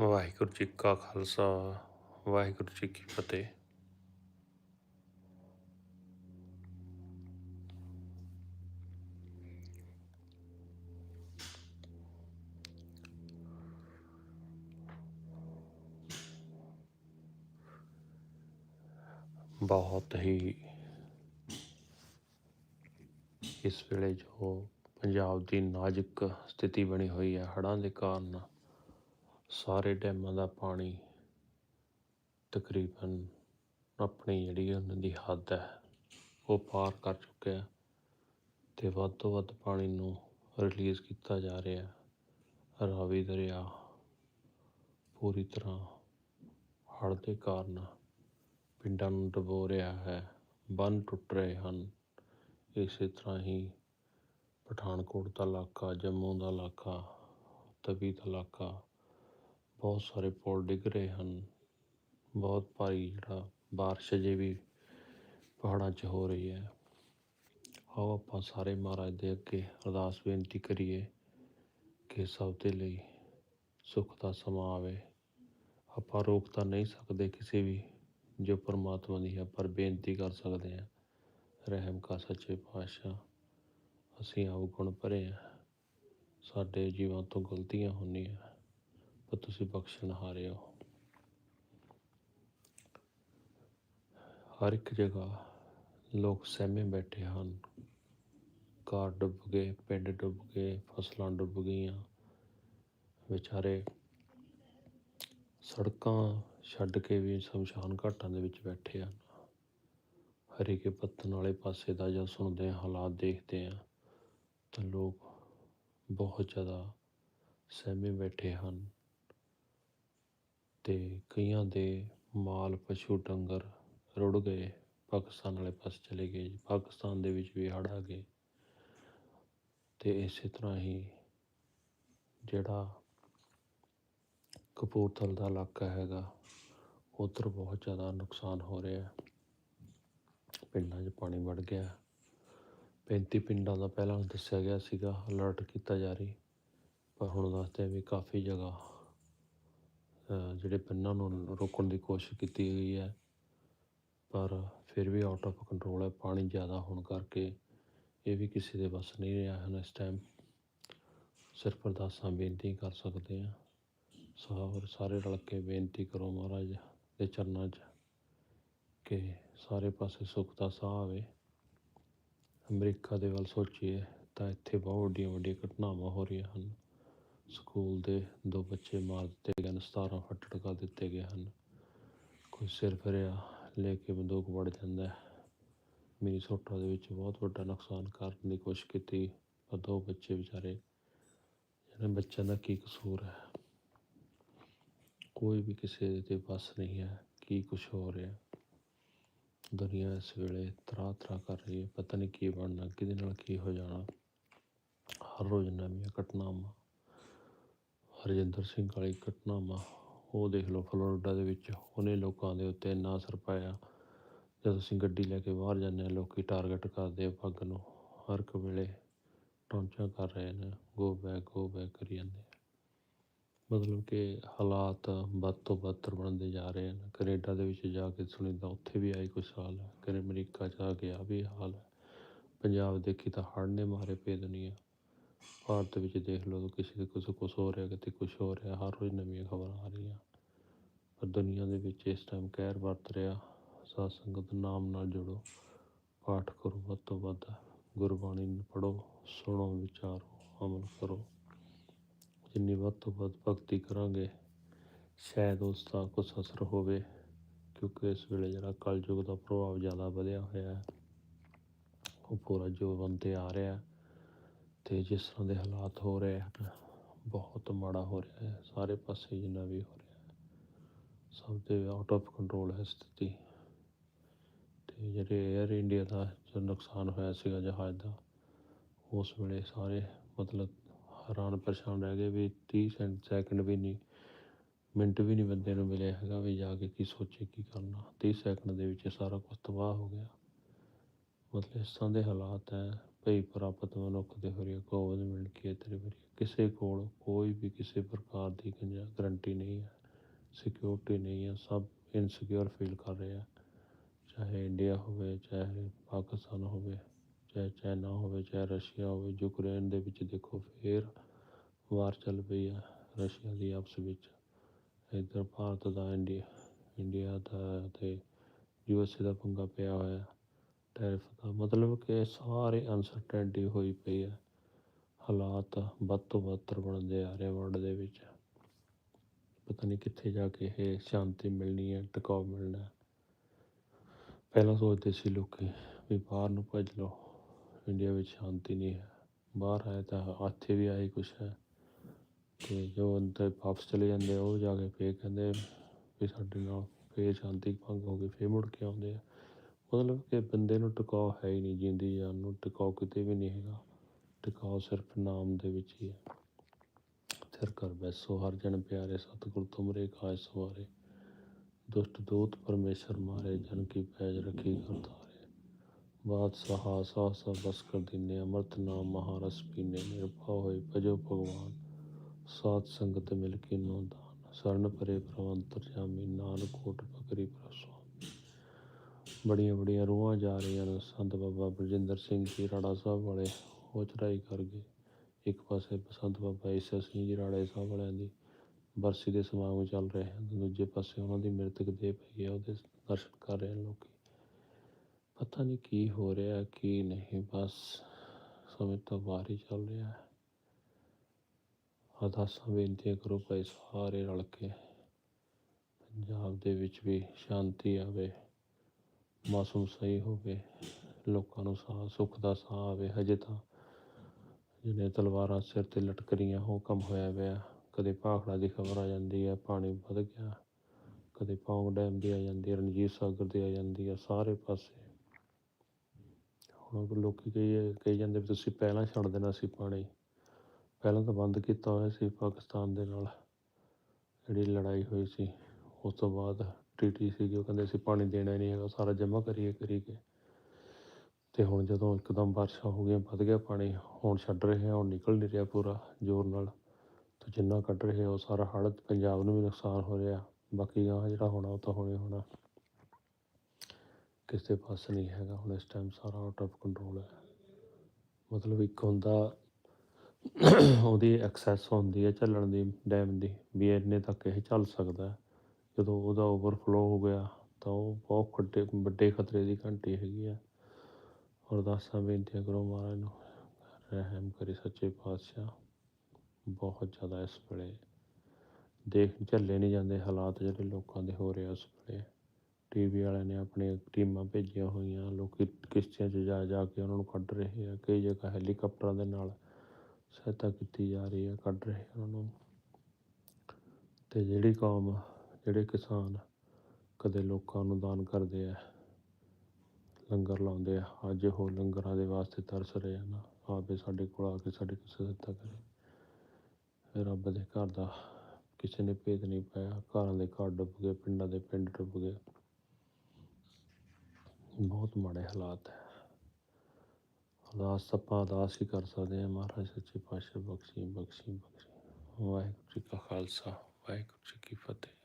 ਵਾਹਿਗੁਰੂ ਜੀ ਕਾ ਖਾਲਸਾ, ਵਾਹਿਗੁਰੂ ਜੀ ਕੀ ਫਤਿਹ। ਬਹੁਤ ਹੀ ਇਸ ਵੇਲੇ ਜੋ ਪੰਜਾਬ ਦੀ ਨਾਜ਼ੁਕ ਸਥਿਤੀ ਬਣੀ ਹੋਈ ਹੈ, ਹੜ੍ਹਾਂ ਦੇ ਕਾਰਨ ਸਾਰੇ ਡੈਮਾਂ ਦਾ ਪਾਣੀ ਤਕਰੀਬਨ ਆਪਣੀ ਜਿਹੜੀ ਉਹਨਾਂ ਦੀ ਹੱਦ ਹੈ, ਉਹ ਪਾਰ ਕਰ ਚੁੱਕਿਆ ਤੇ ਵੱਧ ਤੋਂ ਵੱਧ ਪਾਣੀ ਨੂੰ ਰਿਲੀਜ਼ ਕੀਤਾ ਜਾ ਰਿਹਾ ਰਾਵੀ ਦਰਿਆ ਪੂਰੀ ਤਰ੍ਹਾਂ ਹੜ੍ਹ ਦੇ ਕਾਰਨ ਪਿੰਡਾਂ ਨੂੰ ਡੁਬੋ ਰਿਹਾ ਹੈ, ਬੰਨ ਟੁੱਟ ਰਹੇ ਹਨ। ਇਸੇ ਤਰ੍ਹਾਂ ਹੀ ਪਠਾਨਕੋਟ ਦਾ ਇਲਾਕਾ, ਜੰਮੂ ਦਾ ਇਲਾਕਾ, ਤਵੀ ਦਾ ਇਲਾਕਾ ਬਹੁਤ ਸਾਰੇ ਪੁਲ ਡਿੱਗ ਰਹੇ ਹਨ। ਬਹੁਤ ਭਾਰੀ ਜਿਹੜਾ ਬਾਰਿਸ਼ ਅਜੇ ਵੀ ਪਹਾੜਾਂ 'ਚ ਹੋ ਰਹੀ ਹੈ। ਆਓ ਆਪਾਂ ਸਾਰੇ ਮਹਾਰਾਜ ਦੇ ਅੱਗੇ ਅਰਦਾਸ ਬੇਨਤੀ ਕਰੀਏ ਕਿ ਸਭ ਦੇ ਲਈ ਸੁੱਖ ਦਾ ਸਮਾਂ ਆਵੇ। ਆਪਾਂ ਰੋਕ ਤਾਂ ਨਹੀਂ ਸਕਦੇ ਕਿਸੇ ਵੀ ਜੋ ਪਰਮਾਤਮਾ ਦੀ ਹੈ, ਪਰ ਬੇਨਤੀ ਕਰ ਸਕਦੇ ਹਾਂ, ਰਹਿਮ ਕਾ ਸੱਚੇ ਪਾਤਸ਼ਾਹ, ਅਸੀਂ ਅਵਗੁਣ ਭਰੇ ਹਾਂ। ਸਾਡੇ ਜੀਵਾਂ ਤੋਂ ਗਲਤੀਆਂ ਹੁੰਦੀਆਂ। ਪਰ ਤੁਸੀਂ ਬਖਸ਼ਣ ਹਾਰੇ ਹੋ ਹਰ ਇੱਕ ਜਗ੍ਹਾ ਲੋਕ ਸਹਿਮੇ ਬੈਠੇ ਹਨ। ਘਰ ਡੁੱਬ ਗਏ, ਪਿੰਡ ਡੁੱਬ ਗਏ, ਫਸਲਾਂ ਡੁੱਬ ਗਈਆਂ। ਵਿਚਾਰੇ ਸੜਕਾਂ ਛੱਡ ਕੇ ਵੀ ਸ਼ਮਸ਼ਾਨ ਘਾਟਾਂ ਦੇ ਵਿੱਚ ਬੈਠੇ ਹਨ। ਹਰੀਕੇ ਪੱਤਨ ਵਾਲੇ ਪਾਸੇ ਦਾ ਜਦ ਸੁਣਦੇ ਹਾਂ, ਹਾਲਾਤ ਦੇਖਦੇ ਹਾਂ, ਤਾਂ ਲੋਕ ਬਹੁਤ ਜ਼ਿਆਦਾ ਸਹਿਮੇ ਬੈਠੇ ਹਨ। ਤੇ ਕਈਆਂ ਦੇ ਮਾਲ ਪਸ਼ੂ ਡੰਗਰ ਰੁੜ ਗਏ। ਪਾਕਿਸਤਾਨ ਵਾਲੇ ਪਾਸੇ ਚਲੇ ਗਏ। ਪਾਕਿਸਤਾਨ ਦੇ ਵਿੱਚ ਵੀ ਹੜ੍ਹ ਆ ਗਏ। ਅਤੇ ਇਸੇ ਤਰ੍ਹਾਂ ਹੀ ਜਿਹੜਾ ਕਪੂਰਥਲਾ ਦਾ ਇਲਾਕਾ ਹੈਗਾ, ਉੱਧਰ ਬਹੁਤ ਜ਼ਿਆਦਾ ਨੁਕਸਾਨ ਹੋ ਰਿਹਾ ਪਿੰਡਾਂ 'ਚ ਪਾਣੀ ਵੜ ਗਿਆ। 35 ਪਿੰਡਾਂ ਦਾ ਪਹਿਲਾਂ ਦੱਸਿਆ ਗਿਆ ਸੀਗਾ ਅਲਰਟ ਕੀਤਾ ਜਾ ਰਹੀ। ਪਰ ਹੁਣ ਦੱਸਦੇ ਵੀ ਕਾਫੀ ਜਗ੍ਹਾ ਜਿਹੜੇ ਪਿੰਨਾਂ ਨੂੰ ਰੋਕਣ ਦੀ ਕੋਸ਼ਿਸ਼ ਕੀਤੀ ਗਈ ਹੈ, ਪਰ ਫਿਰ ਵੀ ਆਊਟ ਆਫ ਕੰਟਰੋਲ ਹੈ, ਪਾਣੀ ਜ਼ਿਆਦਾ ਹੋਣ ਕਰਕੇ ਇਹ ਵੀ ਕਿਸੇ ਦੇ ਵੱਸ ਨਹੀਂ ਰਿਹਾ। ਹਨ ਇਸ ਟਾਈਮ ਸਿਰਫ ਅਰਦਾਸਾਂ ਬੇਨਤੀ ਕਰ ਸਕਦੇ ਹਾਂ। ਸਾਰੇ ਸਾਰੇ ਰਲ ਕੇ ਬੇਨਤੀ ਕਰੋ ਮਹਾਰਾਜ ਦੇ ਚਰਨਾਂ 'ਚ ਕਿ ਸਾਰੇ ਪਾਸੇ ਸੁੱਖ ਦਾ ਸਾਹ ਆਵੇ। ਅਮਰੀਕਾ ਦੇ ਵੱਲ ਸੋਚੀਏ ਤਾਂ ਇੱਥੇ ਬਹੁਤ ਵੱਡੀਆਂ ਵੱਡੀਆਂ ਘਟਨਾਵਾਂ ਹੋ ਰਹੀਆਂ ਹਨ। ਸਕੂਲ ਦੇ ਦੋ ਬੱਚੇ ਮਾਰ ਦਿੱਤੇ ਗਏ ਹਨ 17 ਫੱਟੜ ਕਰ ਦਿੱਤੇ ਗਏ ਹਨ। ਕੋਈ ਸਿਰ ਫਿਰਿਆ ਲੈ ਕੇ ਬੰਦੂਕ ਵੜ ਜਾਂਦਾ ਮੇਰੀ ਮਿਨੀਸੋਟਾ ਦੇ ਵਿੱਚ ਬਹੁਤ ਵੱਡਾ ਨੁਕਸਾਨ ਕਰਨ ਦੀ ਕੋਸ਼ਿਸ਼ ਕੀਤੀ, ਪਰ ਦੋ ਬੱਚੇ ਵਿਚਾਰੇ ਜਿਹਨਾਂ ਬੱਚਿਆਂ ਦਾ ਕੀ ਕਸੂਰ ਹੈ? ਕੋਈ ਵੀ ਕਿਸੇ ਦੇ ਵੱਸ ਨਹੀਂ ਹੈ, ਕੀ ਕੁਝ ਹੋ ਰਿਹਾ? ਦੁਨੀਆ ਇਸ ਵੇਲੇ ਤਰਾ ਤਰਾ ਕਰ ਰਹੀ ਹੈ, ਪਤਾ ਨਹੀਂ ਕੀ ਬਣਨਾ, ਕਿਹਦੇ ਨਾਲ ਕੀ ਹੋ ਜਾਣਾ। ਹਰ ਰੋਜ਼ ਨਵੀਆਂ ਘਟਨਾਵਾਂ ਹਰਜਿੰਦਰ ਸਿੰਘ ਵਾਲੀ ਘਟਨਾਵਾਂ ਉਹ ਦੇਖ ਲਓ ਫਲੋਰੀਡਾ ਦੇ ਵਿੱਚ ਉਹਨੇ ਲੋਕਾਂ ਦੇ ਉੱਤੇ ਇੰਨਾ ਅਸਰ ਪਾਇਆ। ਜਦੋਂ ਅਸੀਂ ਗੱਡੀ ਲੈ ਕੇ ਬਾਹਰ ਜਾਂਦੇ ਹਾਂ, ਲੋਕੀ ਟਾਰਗੇਟ ਕਰਦੇ ਆ ਪੱਗ ਨੂੰ, ਹਰ ਇੱਕ ਵੇਲੇ ਟੌਂਚਾਂ ਕਰ ਰਹੇ ਨੇ ਗੋ ਬੈਕ ਗੋ ਬੈਕ ਕਰੀ ਜਾਂਦੇ ਆ। ਮਤਲਬ ਕਿ ਹਾਲਾਤ ਵੱਧ ਤੋਂ ਵੱਧ ਬਣਦੇ ਜਾ ਰਹੇ ਹਨ ਕੈਨੇਡਾ ਦੇ ਵਿੱਚ ਜਾ ਕੇ ਸੁਣੀਦਾ ਉੱਥੇ ਵੀ ਆਈ ਕੁਛ ਹਾਲ ਹੈ ਕਦੇ ਅਮਰੀਕਾ ਜਾ ਕੇ ਆ ਵੀ ਹਾਲ ਹੈ। ਪੰਜਾਬ ਦੇਖੀ ਤਾਂ ਹੜ੍ਹ ਨੇ ਮਾਰੇ ਪਏ ਦੁਨੀਆ ਭਾਰਤ ਵਿੱਚ ਦੇਖ ਲਓ ਕਿਸੇ ਦੇ ਕੁਛ ਕੁਛ ਹੋ ਰਿਹਾ, ਕਿਤੇ ਕੁਛ ਹੋ ਰਿਹਾ, ਹਰ ਰੋਜ਼ ਨਵੀਆਂ ਖਬਰਾਂ ਆ ਰਹੀਆਂ। ਪਰ ਦੁਨੀਆ ਦੇ ਵਿੱਚ ਇਸ ਟਾਈਮ ਕਹਿਰ ਵਰਤ ਰਿਹਾ, ਸਾਧ ਸੰਗਤ ਨਾਮ ਨਾਲ ਜੁੜੋ, ਪਾਠ ਕਰੋ, ਵੱਧ ਤੋਂ ਵੱਧ ਗੁਰਬਾਣੀ ਨੂੰ ਪੜ੍ਹੋ, ਸੁਣੋ, ਵਿਚਾਰੋ, ਅਮਲ ਕਰੋ। ਜਿੰਨੀ ਵੱਧ ਤੋਂ ਵੱਧ ਭਗਤੀ ਕਰਾਂਗੇ, ਸ਼ਾਇਦ ਉਸ ਦਾ ਕੁਛ ਅਸਰ ਹੋਵੇ, ਕਿਉਂਕਿ ਇਸ ਵੇਲੇ ਜਿਹੜਾ ਕਲਯੁਗ ਦਾ ਪ੍ਰਭਾਵ ਜ਼ਿਆਦਾ ਵਧਿਆ ਹੋਇਆ ਹੈ, ਉਹ ਪੂਰਾ ਜੋ ਬੰਦੇ ਆ ਰਿਹਾ ਅਤੇ ਜਿਸ ਤਰ੍ਹਾਂ ਦੇ ਹਾਲਾਤ ਹੋ ਰਹੇ ਹਨ, ਬਹੁਤ ਮਾੜਾ ਹੋ ਰਿਹਾ ਹੈ, ਸਾਰੇ ਪਾਸੇ ਜਿੰਨਾ ਵੀ ਹੋ ਰਿਹਾ ਹੈ, ਸਭ ਦੇ ਆਊਟ ਆਫ ਕੰਟਰੋਲ ਹੈ ਸਥਿਤੀ। ਅਤੇ ਜਿਹੜੇ 에ਅਰ ਇੰਡੀਆ ਦਾ ਜੋ ਨੁਕਸਾਨ ਹੋਇਆ ਸੀਗਾ ਜਹਾਜ਼ ਦਾ, ਉਸ ਵੇਲੇ ਸਾਰੇ ਮਤਲਬ ਹੈਰਾਨ ਪਰੇਸ਼ਾਨ ਰਹਿ ਗਏ ਵੀ 30 ਸੈਂਟ ਸੈਕਿੰਡ ਵੀ ਨਹੀਂ, ਮਿੰਟ ਵੀ ਨਹੀਂ ਬੰਦੇ ਨੂੰ ਮਿਲਿਆ ਹੈਗਾ ਵੀ ਜਾ ਕੇ ਕੀ ਸੋਚੇ, ਕੀ ਕਰਨਾ। 30 ਸੈਕਿੰਡ ਦੇ ਵਿੱਚ ਸਾਰਾ ਕੁਝ ਤਬਾਹ ਹੋ ਗਿਆ। ਮਤਲਬ ਇਸ ਤਰ੍ਹਾਂ ਦੇ ਹਾਲਾਤ ਹੈ ਭਈ ਪ੍ਰਾਪਤ ਮਨੁੱਖ ਦੇ ਹੋਰੀਆ ਗੋਬਿੰਦ ਮਿਲ ਕੇ ਤੇਰੇ ਵਰੀ ਕਿਸੇ ਕੋਲ ਕੋਈ ਵੀ ਕਿਸੇ ਪ੍ਰਕਾਰ ਦੀ ਗਰੰਟੀ ਨਹੀਂ ਹੈ। ਸਿਕਿਉਰਿਟੀ ਨਹੀਂ ਹੈ। ਸਭ ਇਨਸਿਕਿਉਰ ਫੀਲ ਕਰ ਰਹੇ ਆ। ਚਾਹੇ ਇੰਡੀਆ ਹੋਵੇ, ਚਾਹੇ ਪਾਕਿਸਤਾਨ ਹੋਵੇ, ਚਾਹੇ ਚਾਈਨਾ ਹੋਵੇ, ਚਾਹੇ ਰਸ਼ੀਆ ਹੋਵੇ ਯੂਕਰੇਨ ਦੇ ਵਿੱਚ ਦੇਖੋ ਫੇਰ ਵਾਰ ਚੱਲ ਪਈ ਆ ਰਸ਼ੀਆ ਦੀ ਆਪਸ ਵਿੱਚ। ਇੱਧਰ ਭਾਰਤ ਦਾ ਇੰਡੀਆ ਇੰਡੀਆ ਦਾ ਤੇ ਯੂਐਸਏ ਦਾ ਪੰਗਾ ਪਿਆ ਹੋਇਆ। ਟੈਰਿਫ ਦਾ। ਮਤਲਬ ਕਿ ਸਾਰੇ ਅਨਸਰਟੈਨਟੀ ਹੋਈ ਪਈ ਹੈ ਹਾਲਾਤ ਵੱਧ ਤੋਂ ਵੱਧ ਬਣਦੇ ਆ ਰਹੇ ਵਰਲਡ ਦੇ ਵਿੱਚ। ਪਤਾ ਨਹੀਂ ਕਿੱਥੇ ਜਾ ਕੇ ਇਹ ਸ਼ਾਂਤੀ ਮਿਲਣੀ ਹੈ ਟਿਕਾਅ ਮਿਲਣਾ। ਪਹਿਲਾਂ ਸੋਚਦੇ ਸੀ ਲੋਕੀ ਵੀ ਬਾਹਰ ਨੂੰ ਭੱਜ ਲਓ, ਇੰਡੀਆ ਵਿੱਚ ਸ਼ਾਂਤੀ ਨਹੀਂ ਹੈ। ਬਾਹਰ ਆਏ ਤਾਂ ਇੱਥੇ ਵੀ ਆਈ ਕੁਛ ਹੈ। ਤੇ ਜੋ ਅੰਦਰ ਵਾਪਸ ਚਲੇ ਜਾਂਦੇ ਉਹ ਜਾ ਕੇ ਫੇਰ ਕਹਿੰਦੇ ਵੀ ਸਾਡੇ ਨਾਲ ਫੇਰ ਸ਼ਾਂਤੀ ਭੰਗ ਹੋ ਗਈ, ਫੇਰ ਮੁੜ ਕੇ ਆਉਂਦੇ ਆ। ਮਤਲਬ ਕਿ ਬੰਦੇ ਨੂੰ ਟਿਕਾਓ ਹੈ ਹੀ ਨਹੀਂ, ਜਿੰਦੀ ਜਾਨ ਨੂੰ ਟਿਕਾਓ ਕਿਤੇ ਵੀ ਨਹੀਂ ਹੈਗਾ। ਟਿਕਾਓ ਸਿਰਫ ਨਾਮ ਦੇ ਵਿੱਚ ਹੀ ਹੈ। ਥਿਰ ਕਰ ਬੈਸੋ, ਹਰ ਜਨ ਪਿਆਰੇ, ਸਤਿਗੁਰ ਤੁਮਰੇ ਕਾਜ ਸਵਾਰੇ। ਦੁਸ਼ਟ ਦੂਤ ਪਰਮੇਸ਼ਰ ਮਾਰੇ, ਜਨ ਕੀ ਪੈਜ ਰੱਖੀ ਕਰਤਾਰੇ ਬਾਦਸ਼ਾਹ, ਸਾਹਸਾ ਬਸ ਕਰ ਦਿਨੇ ਅਮਰਤ ਨਾਮ ਮਹਾਰਸ ਪੀਨੇ, ਨਿਰਭਉ ਹੋਏ ਭਜੋ ਭਗਵਾਨ। ਸਾਧ ਸੰਗਤ ਮਿਲ ਕੇ ਨੋ ਦਾਨ, ਸਰਨ ਪਰੇ ਪ੍ਰਵੰਤਰ ਜਾਮੀ ਨਾਨਕ ਕੋਟ ਬਕਰੀ ਪ੍ਰਸਵਾਮੀ ਬੜੀਆਂ ਬੜੀਆਂ ਰੂਹਾਂ ਜਾ ਰਹੀਆਂ ਨੇ। ਸੰਤ ਬਾਬਾ ਬਲਜਿੰਦਰ ਸਿੰਘ ਜੀ ਰਾੜਾ ਸਾਹਿਬ ਵਾਲੇ, ਉਹ ਚੜ੍ਹਾਈ ਕਰ ਗਏ। ਇੱਕ ਪਾਸੇ ਸੰਤ ਬਾਬਾ ਈਸਾ ਸਿੰਘ ਜੀ ਰਾੜੇ ਸਾਹਿਬ ਵਾਲਿਆਂ ਦੀ ਬਰਸੀ ਦੇ ਸਮਾਗਮ ਚੱਲ ਰਹੇ ਹਨ ਦੂਜੇ ਪਾਸੇ ਉਹਨਾਂ ਦੀ ਮ੍ਰਿਤਕ ਦੇਹ ਪਈ ਹੈ, ਉਹਦੇ ਦਰਸ਼ਨ ਕਰ ਰਹੇ ਹਨ ਲੋਕੀ। ਪਤਾ ਨਹੀਂ ਕੀ ਹੋ ਰਿਹਾ, ਕੀ ਨਹੀਂ, ਬਸ ਸਮੇਂ ਤੋਂ ਬਾਹਰ ਹੀ ਚੱਲ ਰਿਹਾ ਹੈ। ਅਰਦਾਸਾਂ, ਬੇਨਤੀਆਂ ਕਰੋ ਭਾਈ, ਸਾਰੇ ਰਲ ਕੇ ਪੰਜਾਬ ਦੇ ਵਿੱਚ ਵੀ ਸ਼ਾਂਤੀ ਆਵੇ। ਮੌਸਮ ਸਹੀ ਹੋਵੇ ਲੋਕਾਂ ਨੂੰ ਸਾਹ, ਸੁੱਖ ਦਾ ਸਾਹ ਆਵੇ। ਹਜੇ ਤਾਂ ਜਿਹਨੇ ਤਲਵਾਰਾਂ ਸਿਰ ਤੇ ਲਟਕ ਰਹੀਆਂ ਉਹ ਕੰਮ ਹੋਇਆ ਪਿਆ। ਕਦੇ ਭਾਖੜਾ ਦੀ ਖਬਰ ਆ ਜਾਂਦੀ ਹੈ, ਪਾਣੀ ਵੱਧ ਗਿਆ। ਕਦੇ ਪੌਂਗ ਡੈਮ ਦੀ ਆ ਜਾਂਦੀ ਹੈ, ਰਣਜੀਤ ਸਾਗਰ ਦੀ ਆ ਜਾਂਦੀ ਹੈ, ਸਾਰੇ ਪਾਸੇ। ਹੁਣ ਲੋਕੀ ਕਹੀ ਕਹੀ ਜਾਂਦੇ ਵੀ ਤੁਸੀਂ ਪਹਿਲਾਂ ਛੱਡ ਦੇਣਾ ਸੀ ਪਾਣੀ। ਪਹਿਲਾਂ ਤਾਂ ਬੰਦ ਕੀਤਾ ਹੋਇਆ ਸੀ ਪਾਕਿਸਤਾਨ ਦੇ ਨਾਲ। ਜਿਹੜੀ ਲੜਾਈ ਹੋਈ ਸੀ, ਉਸ ਤੋਂ ਬਾਅਦ ਟੀਟੀ ਸੀਗੀ, ਉਹ ਕਹਿੰਦੇ ਅਸੀਂ ਪਾਣੀ ਦੇਣਾ ਹੀ ਨਹੀਂ ਹੈਗਾ, ਸਾਰਾ ਜਮ੍ਹਾਂ ਕਰੀਏ ਕਰੀ ਕੇ। ਤੇ ਹੁਣ ਜਦੋਂ ਇੱਕਦਮ ਬਾਰਿਸ਼ਾਂ ਹੋ ਗਈਆਂ, ਵੱਧ ਗਿਆ ਪਾਣੀ, ਹੁਣ ਛੱਡ ਰਹੇ ਆ, ਹੁਣ ਨਿਕਲ ਨਹੀਂ ਰਿਹਾ ਪੂਰਾ ਜ਼ੋਰ ਨਾਲ। ਤੇ ਜਿੰਨਾ ਕੱਢ ਰਹੇ ਆ, ਉਹ ਸਾਰਾ ਹੜ੍ਹ ਪੰਜਾਬ ਨੂੰ ਵੀ ਨੁਕਸਾਨ ਹੋ ਰਿਹਾ। ਬਾਕੀ ਗਾਂ ਜਿਹੜਾ ਹੋਣਾ, ਉਹ ਤਾਂ ਹੋਣੇ ਹੋਣਾ। ਕਿਸੇ ਪਾਸੇ ਨਹੀਂ ਹੈਗਾ, ਹੁਣ ਇਸ ਟਾਈਮ ਸਾਰਾ ਆਊਟ ਆਫ ਕੰਟਰੋਲ ਹੈ। ਮਤਲਬ ਇੱਕ ਹੁੰਦਾ, ਉਹਦੀ ਐਕਸੈਸ ਹੁੰਦੀ ਹੈ ਚੱਲਣ ਦੀ ਡੈਮ ਦੀ, ਵੀ ਇੰਨੇ ਤੱਕ ਇਹ ਚੱਲ ਸਕਦਾ। ਜਦੋਂ ਉਹਦਾ ਓਵਰਫਲੋ ਹੋ ਗਿਆ ਤਾਂ ਉਹ ਬਹੁਤ ਵੱਡੇ ਵੱਡੇ ਖਤਰੇ ਦੀ ਘੰਟੀ ਹੈਗੀ ਆ। ਅਰਦਾਸਾਂ, ਬੇਨਤੀਆਂ ਕਰੋ ਮਹਾਰਾਜ ਨੂੰ, ਰਹਿਮ ਕਰੇ ਸੱਚੇ ਪਾਤਸ਼ਾਹ। ਬਹੁਤ ਜ਼ਿਆਦਾ ਇਸ ਵੇਲੇ ਦੇਖ ਝੱਲੇ ਨਹੀਂ ਜਾਂਦੇ ਹਾਲਾਤ ਜਿਹੜੇ ਲੋਕਾਂ ਦੇ ਹੋ ਰਹੇ ਆ ਉਸ ਵੇਲੇ। ਟੀਵੀ ਵਾਲਿਆਂ ਨੇ ਆਪਣੀਆਂ ਟੀਮਾਂ ਭੇਜੀਆਂ ਹੋਈਆਂ, ਲੋਕੀ ਕਿਸ਼ਤੀਆਂ 'ਚ ਜਾ ਜਾ ਕੇ ਉਹਨਾਂ ਨੂੰ ਕੱਢ ਰਹੇ ਆ। ਕਈ ਜਗ੍ਹਾ ਹੈਲੀਕਾਪਟਰਾਂ ਦੇ ਨਾਲ ਸਹਾਇਤਾ ਕੀਤੀ ਜਾ ਰਹੀ ਹੈ ਕੱਢ ਰਹੇ ਉਹਨਾਂ ਨੂੰ। ਤੇ ਜਿਹੜੀ ਕੌਮ ਜਿਹੜੇ ਕਿਸਾਨ ਕਦੇ ਲੋਕਾਂ ਨੂੰ ਦਾਨ ਕਰਦੇ ਆ, ਲੰਗਰ ਲਾਉਂਦੇ ਆ, ਅੱਜ ਉਹ ਲੰਗਰਾਂ ਦੇ ਵਾਸਤੇ ਤਰਸ ਰਹੇ ਹਨ ਆਪੇ ਸਾਡੇ ਕੋਲ ਆ ਕੇ ਸਾਡੀ ਕਿਸੇ ਸਹਾਇਤਾ ਕਰੇ। ਰੱਬ ਦੇ ਘਰ ਦਾ ਕਿਸੇ ਨੇ ਭੇਦ ਨਹੀਂ ਪਾਇਆ, ਘਰਾਂ ਦੇ ਘਰ ਡੁੱਬ ਗਏ, ਪਿੰਡਾਂ ਦੇ ਪਿੰਡ ਡੁੱਬ ਗਏ। ਬਹੁਤ ਮਾੜੇ ਹਾਲਾਤ ਹੈ। ਅਰਦਾਸ ਆਪਾਂ ਅਰਦਾਸ ਹੀ ਕਰ ਸਕਦੇ ਹਾਂ, ਮਹਾਰਾਜ ਸੱਚੇ ਪਾਤਸ਼ਾਹ ਬਖਸ਼ੀ ਬਖਸ਼ੀ ਬਖਸ਼ੀ। ਵਾਹਿਗੁਰੂ ਜੀ ਕਾ ਖਾਲਸਾ, ਵਾਹਿਗੁਰੂ ਜੀ ਕੀ ਫਤਿਹ।